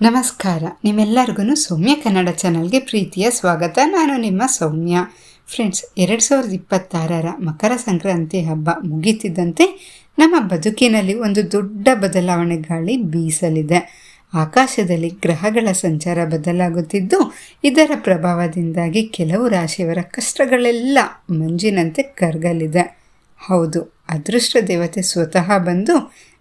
ನಮಸ್ಕಾರ. ನಿಮ್ಮೆಲ್ಲರಿಗೂ ಸೌಮ್ಯ ಕನ್ನಡ ಚಾನಲ್ಗೆ ಪ್ರೀತಿಯ ಸ್ವಾಗತ. ನಾನು ನಿಮ್ಮ ಸೌಮ್ಯ. ಫ್ರೆಂಡ್ಸ್, ಎರಡು ಸಾವಿರದ ಇಪ್ಪತ್ತಾರರ ಮಕರ ಸಂಕ್ರಾಂತಿ ಹಬ್ಬ ಮುಗೀತಿದ್ದಂತೆ ನಮ್ಮ ಬದುಕಿನಲ್ಲಿ ಒಂದು ದೊಡ್ಡ ಬದಲಾವಣೆ ಗಾಳಿ ಬೀಸಲಿದೆ. ಆಕಾಶದಲ್ಲಿ ಗ್ರಹಗಳ ಸಂಚಾರ ಬದಲಾಗುತ್ತಿದ್ದು, ಇದರ ಪ್ರಭಾವದಿಂದಾಗಿ ಕೆಲವು ರಾಶಿಯವರ ಕಷ್ಟಗಳೆಲ್ಲ ಮಂಜಿನಂತೆ ಕರಗಲಿದೆ. ಹೌದು, ಅದೃಷ್ಟ ದೇವತೆ ಸ್ವತಃ ಬಂದು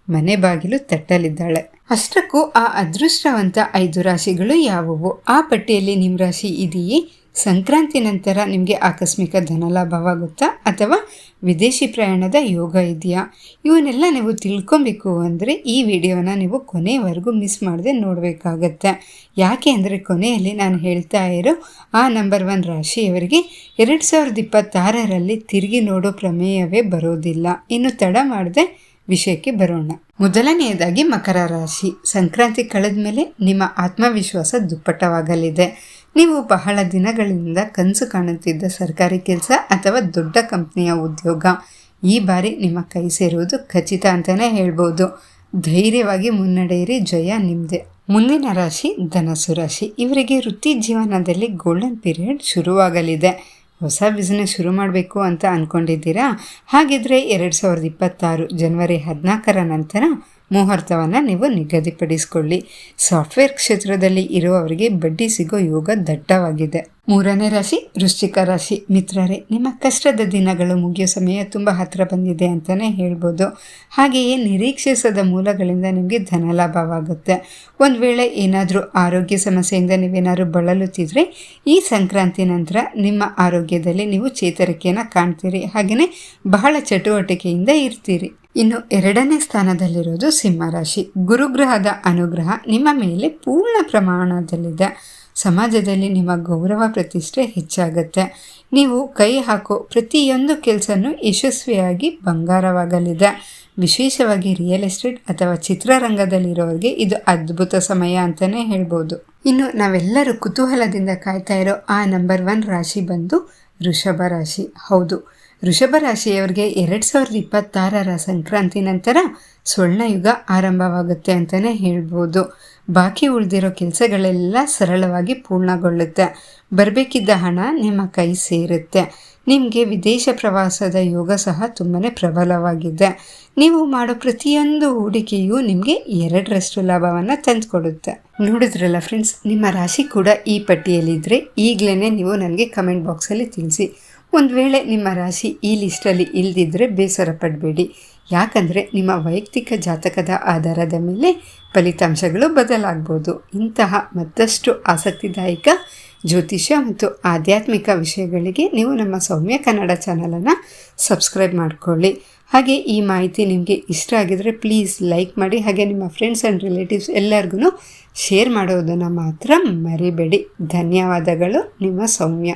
ಮನೆ ಬಾಗಿಲು ತಟ್ಟಲಿದ್ದಾಳೆ. ಅಷ್ಟಕ್ಕೂ ಆ ಅದೃಷ್ಟವಂತ ಐದು ರಾಶಿಗಳು ಯಾವುವು? ಆ ಪಟ್ಟಿಯಲ್ಲಿ ನಿಮ್ಮ ರಾಶಿ ಇದೆಯೇ? ಸಂಕ್ರಾಂತಿ ನಂತರ ನಿಮಗೆ ಆಕಸ್ಮಿಕ ಧನಲಾಭವಾಗುತ್ತಾ ಅಥವಾ ವಿದೇಶಿ ಪ್ರಯಾಣದ ಯೋಗ ಇದೆಯಾ? ಇವನ್ನೆಲ್ಲ ನೀವು ತಿಳ್ಕೊಬೇಕು ಅಂದರೆ ಈ ವಿಡಿಯೋನ ನೀವು ಕೊನೆಯವರೆಗೂ ಮಿಸ್ ಮಾಡದೆ ನೋಡಬೇಕಾಗತ್ತೆ. ಯಾಕೆ ಅಂದರೆ ಕೊನೆಯಲ್ಲಿ ನಾನು ಹೇಳ್ತಾ ಇರೋ ಆ ನಂಬರ್ ಒನ್ ರಾಶಿಯವರಿಗೆ ಎರಡು ಸಾವಿರದ ಇಪ್ಪತ್ತಾರರಲ್ಲಿ ತಿರುಗಿ ನೋಡೋ ಪ್ರಮೇಯವೇ ಬರೋದಿಲ್ಲ. ಇನ್ನು ತಡ ಮಾಡದೆ ವಿಷಯಕ್ಕೆ ಬರೋಣ. ಮೊದಲನೆಯದಾಗಿ ಮಕರ ರಾಶಿ. ಸಂಕ್ರಾಂತಿ ಕಳೆದ ಮೇಲೆ ನಿಮ್ಮ ಆತ್ಮವಿಶ್ವಾಸ ದುಪ್ಪಟ್ಟವಾಗಲಿದೆ. ನೀವು ಬಹಳ ದಿನಗಳಿಂದ ಕನಸು ಕಾಣುತ್ತಿದ್ದ ಸರ್ಕಾರಿ ಕೆಲಸ ಅಥವಾ ದೊಡ್ಡ ಕಂಪ್ನಿಯ ಉದ್ಯೋಗ. ಈ ಬಾರಿ ನಿಮ್ಮ ಕೈ ಸೇರುವುದು ಖಚಿತ ಅಂತಲೇ ಹೇಳ್ಬೋದು. ಧೈರ್ಯವಾಗಿ ಮುನ್ನಡೆಯಿರಿ, ಜಯ ನಿಮ್ಮದೇ ಮುಂದಿನ ರಾಶಿ ಧನಸು ರಾಶಿ. ಇವರಿಗೆ ವೃತ್ತಿ ಜೀವನದಲ್ಲಿ ಗೋಲ್ಡನ್ ಪೀರಿಯಡ್ ಶುರುವಾಗಲಿದೆ. ಹೊಸ ಬಿಸ್ನೆಸ್ ಶುರು ಮಾಡಬೇಕು ಅಂತ ಅಂದ್ಕೊಂಡಿದ್ದೀರಾ ಹಾಗಿದ್ರೆ ಎರಡು ಸಾವಿರದ ಇಪ್ಪತ್ತಾರು ಜನವರಿ ಹದಿನಾಲ್ಕರ ನಂತರ ಮುಹೂರ್ತವನ್ನು ನೀವು ನಿಗದಿಪಡಿಸಿಕೊಳ್ಳಿ. ಸಾಫ್ಟ್ವೇರ್ ಕ್ಷೇತ್ರದಲ್ಲಿ ಇರುವವರಿಗೆ ಬಡ್ಡಿ ಸಿಗೋ ಯೋಗ ದಟ್ಟವಾಗಿದೆ. ಮೂರನೇ ರಾಶಿ, ವೃಶ್ಚಿಕ ರಾಶಿ. ಮಿತ್ರರೇ, ನಿಮ್ಮ ಕಷ್ಟದ ದಿನಗಳು ಮುಗಿಯೋ ಸಮಯ ತುಂಬ ಹತ್ತಿರ ಬಂದಿದೆ ಅಂತಲೇ ಹೇಳ್ಬೋದು. ಹಾಗೆಯೇ ನಿರೀಕ್ಷಿಸದ ಮೂಲಗಳಿಂದ ನಿಮಗೆ ಧನಲಾಭವಾಗುತ್ತೆ ಒಂದು ವೇಳೆ ಏನಾದರೂ ಆರೋಗ್ಯ ಸಮಸ್ಯೆಯಿಂದ ನೀವೇನಾದರೂ ಬಳಲುತ್ತಿದ್ರೆ, ಈ ಸಂಕ್ರಾಂತಿ ನಂತರ ನಿಮ್ಮ ಆರೋಗ್ಯದಲ್ಲಿ ನೀವು ಚೇತರಿಕೆಯನ್ನು ಕಾಣ್ತೀರಿ. ಹಾಗೆಯೇ ಬಹಳ ಚಟುವಟಿಕೆಯಿಂದ ಇರ್ತೀರಿ. ಇನ್ನು ಎರಡನೇ ಸ್ಥಾನದಲ್ಲಿರೋದು ಸಿಂಹರಾಶಿ ಗುರುಗ್ರಹದ ಅನುಗ್ರಹ ನಿಮ್ಮ ಮೇಲೆ ಪೂರ್ಣ ಪ್ರಮಾಣದಲ್ಲಿದೆ. ಸಮಾಜದಲ್ಲಿ ನಿಮ್ಮ ಗೌರವ ಪ್ರತಿಷ್ಠೆ ಹೆಚ್ಚಾಗುತ್ತೆ. ನೀವು ಕೈ ಹಾಕೋ ಪ್ರತಿಯೊಂದು ಕೆಲಸನೂ ಯಶಸ್ವಿಯಾಗಿ ಬಂಗಾರವಾಗಲಿದೆ. ವಿಶೇಷವಾಗಿ ರಿಯಲ್ ಎಸ್ಟೇಟ್ ಅಥವಾ ಚಿತ್ರರಂಗದಲ್ಲಿರೋರಿಗೆ ಇದು ಅದ್ಭುತ ಸಮಯ ಅಂತಲೇ ಹೇಳ್ಬೋದು. ಇನ್ನು ನಾವೆಲ್ಲರೂ ಕುತೂಹಲದಿಂದ ಕಾಯ್ತಾ ಇರೋ ಆ ನಂಬರ್ ಒನ್ ರಾಶಿ ಬಂದು ವೃಷಭ ರಾಶಿ. ಹೌದು ವೃಷಭ ರಾಶಿಯವರಿಗೆ ಎರಡು ಸಾವಿರದ ಇಪ್ಪತ್ತಾರರ ಸಂಕ್ರಾಂತಿ ನಂತರ ಸ್ವರ್ಣಯುಗ ಆರಂಭವಾಗುತ್ತೆ ಅಂತಲೇ ಹೇಳ್ಬೋದು. ಬಾಕಿ ಉಳಿದಿರೋ ಕೆಲಸಗಳೆಲ್ಲ ಸರಳವಾಗಿ ಪೂರ್ಣಗೊಳ್ಳುತ್ತೆ. ಬರಬೇಕಿದ್ದ ಹಣ ನಿಮ್ಮ ಕೈ ಸೇರುತ್ತೆ. ನಿಮಗೆ ವಿದೇಶ ಪ್ರವಾಸದ ಯೋಗ ಸಹ ತುಂಬಾ ಪ್ರಬಲವಾಗಿದೆ. ನೀವು ಮಾಡೋ ಪ್ರತಿಯೊಂದು ಹೂಡಿಕೆಯು ನಿಮಗೆ ಎರಡರಷ್ಟು ಲಾಭವನ್ನು ತಂದುಕೊಡುತ್ತೆ. ನೋಡಿದ್ರಲ್ಲ ಫ್ರೆಂಡ್ಸ್ ನಿಮ್ಮ ರಾಶಿ ಕೂಡ ಈ ಪಟ್ಟಿಯಲ್ಲಿದ್ದರೆ ಈಗಲೇ ನೀವು ನನಗೆ ಕಮೆಂಟ್ ಬಾಕ್ಸಲ್ಲಿ ತಿಳಿಸಿ. ಒಂದು ವೇಳೆ ನಿಮ್ಮ ರಾಶಿ ಈ ಲಿಸ್ಟಲ್ಲಿ ಇಲ್ಲದಿದ್ದರೆ ಬೇಸರ ಪಡಬೇಡಿ. ಯಾಕಂದರೆ ನಿಮ್ಮ ವೈಯಕ್ತಿಕ ಜಾತಕದ ಆಧಾರದ ಮೇಲೆ ಫಲಿತಾಂಶಗಳು ಬದಲಾಗ್ಬೋದು. ಇಂತಹ ಮತ್ತಷ್ಟು ಆಸಕ್ತಿದಾಯಕ ಜ್ಯೋತಿಷ್ಯ ಮತ್ತು ಆಧ್ಯಾತ್ಮಿಕ ವಿಷಯಗಳಿಗೆ ನೀವು ನಮ್ಮ ಸೌಮ್ಯ ಕನ್ನಡ ಚಾನಲನ್ನು ಸಬ್ಸ್ಕ್ರೈಬ್ ಮಾಡಿಕೊಳ್ಳಿ. ಹಾಗೆ ಈ ಮಾಹಿತಿ ನಿಮಗೆ ಇಷ್ಟ ಆಗಿದರೆ ಪ್ಲೀಸ್ ಲೈಕ್ ಮಾಡಿ, ಹಾಗೆ ನಿಮ್ಮ ಫ್ರೆಂಡ್ಸ್ ಆ್ಯಂಡ್ ರಿಲೇಟಿವ್ಸ್ ಎಲ್ಲರಿಗೂ ಶೇರ್ ಮಾಡೋದನ್ನು ಮಾತ್ರ ಮರಿಬೇಡಿ. ಧನ್ಯವಾದಗಳು, ನಿಮ್ಮ ಸೌಮ್ಯ.